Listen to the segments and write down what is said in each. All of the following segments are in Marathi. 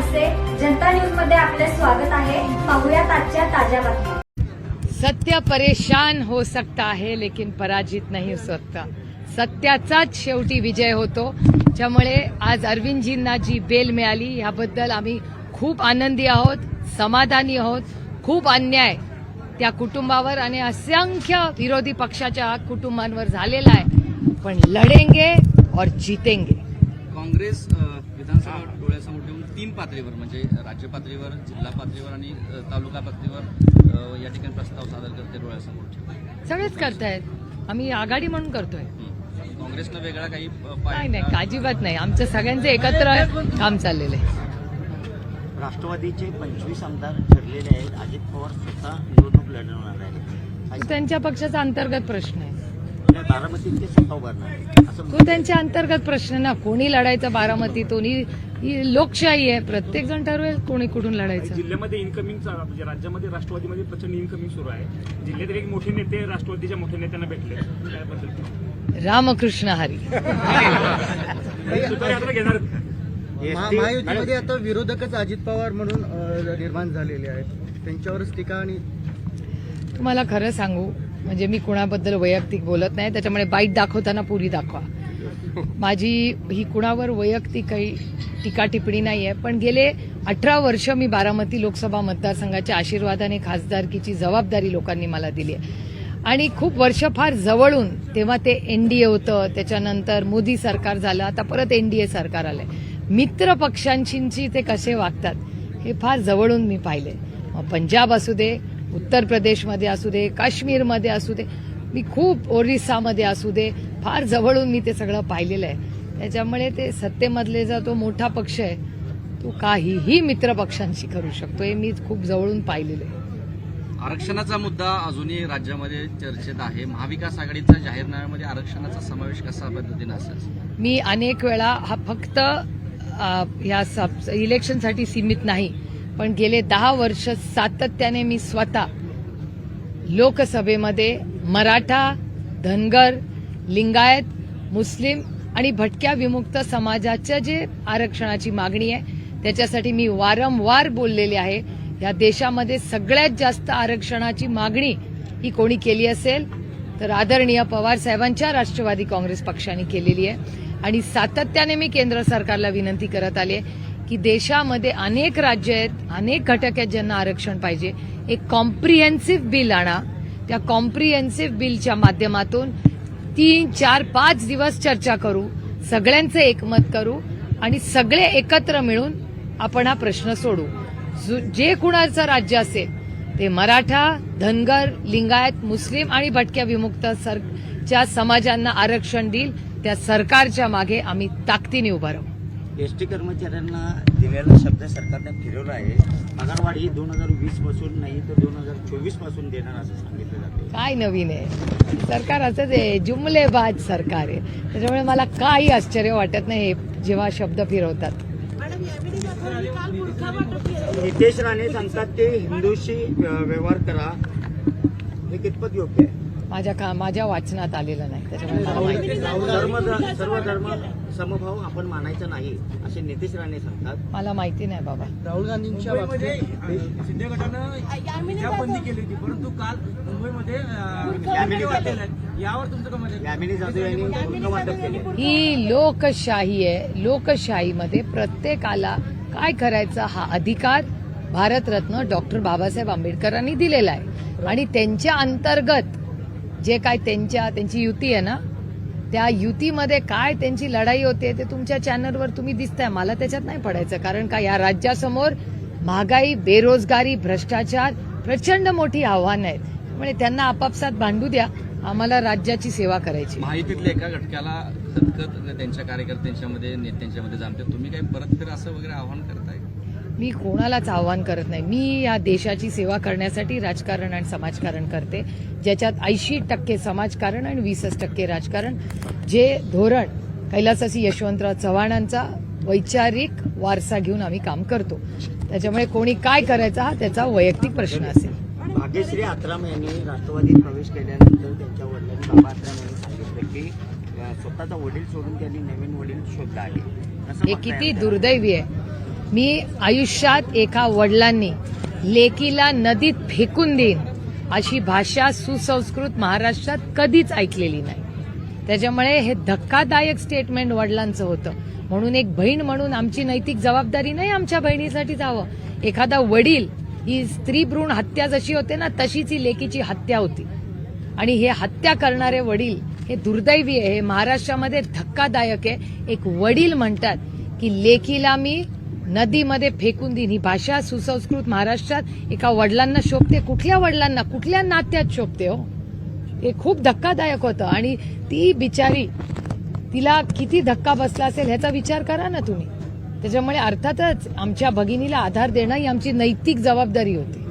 आरसे जनता न्यूजमध्ये आपले स्वागत आहे. पाहुयात आजच्या ताज्या बातम्या. सत्य परेशान हो सकता है लेकिन पराजित नहीं हो सकता. सत्याचाच शेवटी विजय होतो. त्यामुळे आज अरविंदजींना जी बेल मिळाली याबद्दल आम्ही खूप आनंदी आहोत समाधानी आहोत खूप अन्याय त्या कुटुंबावर आणि असंख्य विरोधी पक्षाच्या कुटुंबांवर झालेला आहे. पण लढेंगे और जीतेंगे. काँग्रेस विधानसभा तीन पातळीवर म्हणजे राज्य पातळीवर जिल्हा पातळीवर आणि तालुका पातळीवर या ठिकाणी प्रस्ताव सादर करते डोळ्यासमोर सगळेच करतायत. आम्ही आघाडी म्हणून करतोय. हं. काँग्रेसनं वेगळा काही नाही नाही अजिबात नाही. आमचं सगळ्यांचं एकत्र काम चाललेलं आहे. राष्ट्रवादीचे पंचवीस आमदार ठरलेले आहेत. अजित पवार स्वतः निवडणूक लढवणार आहेत. त्यांच्या पक्षाचा अंतर्गत प्रश्न आहे. बारामतीत ते स्वतः उभारणार आहेत. असं तो त्यांच्या अंतर्गत प्रश्न ना कोणी लढायचं बारामतीतून? ही ही लोकशाही आहे. प्रत्येक जण ठरवेल कोणी कुठून लढायचं. जिल्ह्यामध्ये इन्कमिंगचा म्हणजे राज्यामध्ये राष्ट्रवादीमध्ये प्रचंड इन्कमिंग सुरू आहे. जिल्ह्यातील एक मोठे नेते राष्ट्रवादीच्या मोठ्या नेत्यांना भेटले. त्याबद्दल रामकृष्ण हरी. यात्रा घेणार महायुतीमध्ये आता विरोधकच अजित पवार म्हणून अ, निर्माण झालेले आहेत. त्यांच्यावरच टीका आणि तुम्हाला खरं सांगू म्हणजे मी कुणाबद्दल वैयक्तिक बोलत नाही त्याच्यामुळे बाईट दाखवताना पुरी दाखवा. माझी ही कुणावर वैयक्तिक काही टीका टिप्पणी नाही आहे पण गेले अठरा वर्ष मी बारामती लोकसभा मतदारसंघाच्या आशीर्वादाने खासदारकीची जबाबदारी लोकांनी मला दिली आहे. आणि खूप वर्ष फार जवळून तेव्हा ते एनडीए होतं त्याच्यानंतर मोदी सरकार झालं आता परत एनडीए सरकार आलंय. मित्र पक्षांशी ते कसे वागतात हे फार जवळून मी पाहिले पंजाब असू दे उत्तर प्रदेशमध्ये असू दे काश्मीरमध्ये असू दे मी खूप ओरिसामध्ये असू दे फार जवळून मी ते सगळं पाहिलेलं आहे. त्याच्यामुळे ते सत्तेमधले जो तो मोठा पक्ष आहे तो काहीही मित्र पक्षांशी करू शकतो. हे मी खूप जवळून पाहिलेलं आहे. आरक्षणाचा मुद्दा अजूनही राज्यामध्ये चर्चेत आहे. महाविकास आघाडीच्या जाहीरनाम्यामध्ये आरक्षणाचा समावेश कसा पद्धतीने असेल? मी अनेक वेळा हा फक्त ह्या सब इलेक्शनसाठी सीमित नाही. पण गेले दहा वर्ष सातत्याने मी स्वतः लोकसभेमध्ये मराठा धनगर लिंगायत मुस्लिम आणि भटक्या विमुक्त समाजाच्या जे आरक्षणाची मागणी आहे त्याच्यासाठी मी वारंवार बोललेले आहे. या देशामध्ये सगळ्यात जास्त आरक्षणाची मागणी ही कोणी केली असेल तर आदरणीय पवार साहेबांच्या राष्ट्रवादी काँग्रेस पक्षाने केलेली आहे. आणि सातत्याने मी केंद्र सरकारला विनंती करत आली आहे की देशामध्ये अनेक राज्य आहेत अनेक घटक आहेत ज्यांना आरक्षण पाहिजे. एक कॉम्प्रिहेन्सिव्ह बिल आणा. त्या कॉम्प्रिहेन्सिव्ह बिलच्या माध्यमातून तीन चार पाच दिवस चर्चा करू सगळ्यांचं एकमत करू आणि सगळे एकत्र मिळून आपण हा प्रश्न सोडू. जे कुणाचं राज्य असेल ते मराठा धनगर लिंगायत मुस्लिम आणि भटक्या विमुक्त सर च्या समाजांना आरक्षण देईल त्या सरकारच्या मागे आम्ही ताकदीने उभारू राहू. एसटी कर्मचाऱ्यांना दिलेला शब्द सरकारने फिरवला आहे. पगारवाढ ही दोन हजार वीसपासून नाही तर दोन हजार चोवीसपासून देणार असं सांगितलं जाते काय नवीन आहे? सरकार असंच आहे जुमलेबाज सरकार आहे. त्याच्यामुळे मला काही आश्चर्य वाटत नाही हे जेव्हा शब्द फिरवतात. नितेश राणे सांगतात ते हिंदूशी व्यवहार करा. हे कितपत योग्य आहे? माझ्या का माझ्या वाचनात आलेलं नाही. त्याच्यामुळे मला माहिती नाही. धर्म सर्व धर्म समभाव आपण मानायचा नाही असे नितेश राणे सांगतात. मला माहिती नाही बाबा. राहुल गांधींच्या बाबतीत शिंदे गटानं या बंदी केली? होती परंतु काल मुंबईमध्ये. यावर तुमचं ही लोकशाही आहे. लोकशाहीमध्ये प्रत्येकाला काय करायचा हा अधिकार भारतरत्न डॉक्टर बाबासाहेब आंबेडकरांनी दिलेला आहे. आणि त्यांच्या अंतर्गत जे काय त्यांच्या त्यांची युती आहे ना त्या युतीमध्ये काय त्यांची लढाई होते ते तुमच्या चॅनलवर तुम्ही दिसताय. मला त्याच्यात नाही पडायचं. कारण का या राज्यासमोर महागाई बेरोजगारी भ्रष्टाचार प्रचंड मोठी आव्हानं आहेत. त्यामुळे त्यांना आपापसात भांडू द्या. आम्हाला राज्याची सेवा करायची. माहितीतल्या एका घटकाला खतखत त्यांच्या कार्यकर्त्यांच्यामध्ये नेत्यांच्यामध्ये जाणते. तुम्ही काही परत फिर असं वगैरे आव्हान करताय? मी कोणालाच आव्हान करत नाही. मी या देशाची सेवा करण्यासाठी राजकारण आणि समाजकारण करते. ज्याच्यात ऐंशी टक्के समाजकारण आणि वीसच टक्के राजकारण. जे धोरण कैलासासी यशवंतराव चव्हाणांचा वैचारिक वारसा घेऊन आम्ही काम करतो. त्याच्यामुळे कोणी काय करायचा हा त्याचा वैयक्तिक प्रश्न असेल. भाग्यश्री आत्राम यांनी राष्ट्रवादीत प्रवेश केल्यानंतर त्यांच्या वडिलांनी बाबा आत्राम यांनी सांगितलं की स्वतःचा वडील सोडून त्यांनी नवीन वडील शोधला आहे. हे किती. दुर्दैवी आहे. मी आयुष्यात एका वडिलांनी लेकीला नदीत फेकून देईन अशी भाषा सुसंस्कृत महाराष्ट्रात कधीच ऐकलेली नाही. त्याच्यामुळे हे धक्कादायक स्टेटमेंट वडिलांचं होतं. म्हणून एक बहीण म्हणून आमची नैतिक जबाबदारी नाही आमच्या बहिणीसाठी जावं. एखादा वडील ही स्त्री भ्रूण हत्या जशी होते ना तशीच ही लेकीची हत्या होती. आणि हे हत्या करणारे वडील हे दुर्दैवी आहे. हे महाराष्ट्रामध्ये धक्कादायक आहे. एक वडील म्हणतात की लेकीला मी नदीमध्ये फेकून देईन. ही भाषा सुसंस्कृत महाराष्ट्रात एका वडिलांना शोभते कुठल्या वडिलांना कुठल्या नात्यात शोभते हो? हे खूप धक्कादायक होतं. आणि ती बिचारी तिला किती धक्का बसला असेल ह्याचा विचार करा ना तुम्ही. त्याच्यामुळे अर्थातच आमच्या भगिनीला आधार देणं ही आमची नैतिक जबाबदारी होती.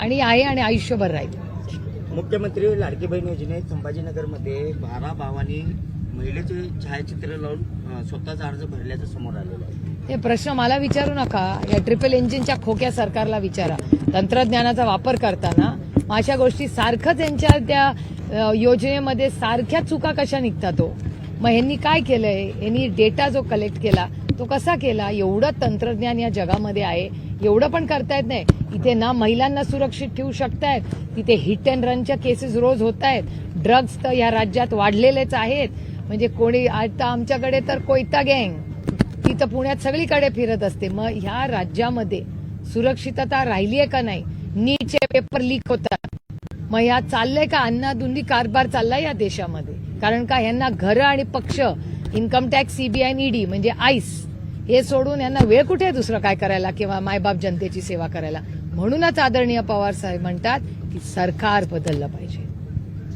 आणि आहे आणि आयुष्यभर राहील. मुख्यमंत्री लाडकी बहीण योजनेत संभाजीनगरमध्ये बारा भावांनी महिलेचे छायाचित्र लावून स्वतःचा अर्ज भरल्याचं समोर आलेलं आहे. हे प्रश्न मला विचारू नका. या ट्रिपल इंजिनच्या खोक्या सरकारला विचारा. तंत्रज्ञानाचा वापर करताना अशा गोष्टी सारखंच यांच्या त्या योजनेमध्ये सारख्या चुका कशा निघतात हो? मग यांनी काय केलंय? यांनी डेटा जो कलेक्ट केला तो कसा केला? एवढं तंत्रज्ञान या जगामध्ये आहे. एवढं पण करता येत नाही. इथे ना महिलांना सुरक्षित ठेवू शकतायत. तिथे हिट अँड रनच्या केसेस रोज होत आहेत ड्रग्ज तर या राज्यात वाढलेलेच आहेत. म्हणजे कोणी आता आमच्याकडे तर कोयता गँग ती तर पुण्यात सगळीकडे फिरत असते. मग ह्या राज्यामध्ये सुरक्षितता राहिली आहे का नाही? नीटचे पेपर लीक होतात. मग ह्या चाललंय का? अन्नादुंदी कारभार चाललाय या देशामध्ये. कारण का यांना घरं आणि पक्ष इन्कम टॅक्स सीबीआय ईडी म्हणजे आईस हे सोडून यांना वेळ कुठे दुसरं काय करायला किंवा मायबाप जनतेची सेवा करायला? म्हणूनच आदरणीय पवार साहेब म्हणतात की सरकार बदललं पाहिजे.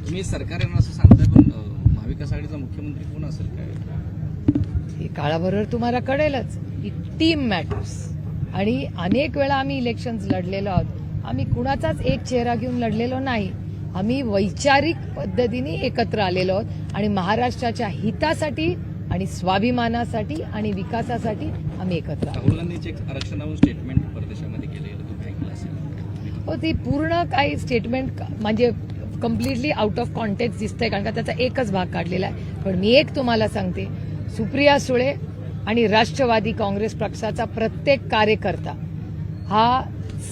तुम्ही सरकार यांना असं सांगताय पण महाविकास आघाडीचा मुख्यमंत्री कोण असेल काय? हे काळाबरोबर तुम्हाला कळेलच ही टीम मॅटर्स आणि अनेक वेळा आम्ही इलेक्शन्स लढलेलो आहोत. आम्ही कुणाचाच एक चेहरा घेऊन लढलेलो नाही. आम्ही वैचारिक पद्धतीने एकत्र आलेलो आहोत. आणि महाराष्ट्राच्या हितासाठी आणि स्वाभिमानासाठी आणि विकासासाठी आम्ही एकत्र स्टेटमेंट परदेशामध्ये हो ती पूर्ण काही स्टेटमेंट म्हणजे कम्प्लिटली आउट ऑफ कॉन्टेक्ट दिसतंय कारण का त्याचा एकच भाग काढलेला आहे. पण मी एक तुम्हाला सांगते. सुप्रिया सुळे आणि राष्ट्रवादी काँग्रेस पक्षाचा प्रत्येक कार्यकर्ता हा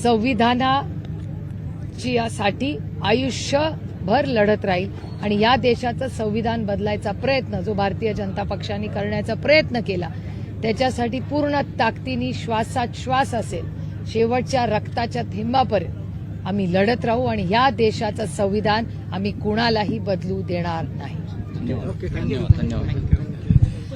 संविधानाची साठी आयुष्यभर लढत राहील आणि या देशाचं संविधान बदलायचा प्रयत्न जो भारतीय जनता पक्षाने करण्याचा प्रयत्न केला त्याच्यासाठी पूर्ण ताकदीने श्वासात श्वास असेल. शेवटच्या रक्ताच्या थेंबापर्यंत आम्ही लढत राहू आणि या देशाचं संविधान आम्ही कुणालाही बदलू देणार नाही. धन्यवाद. धन्यवाद.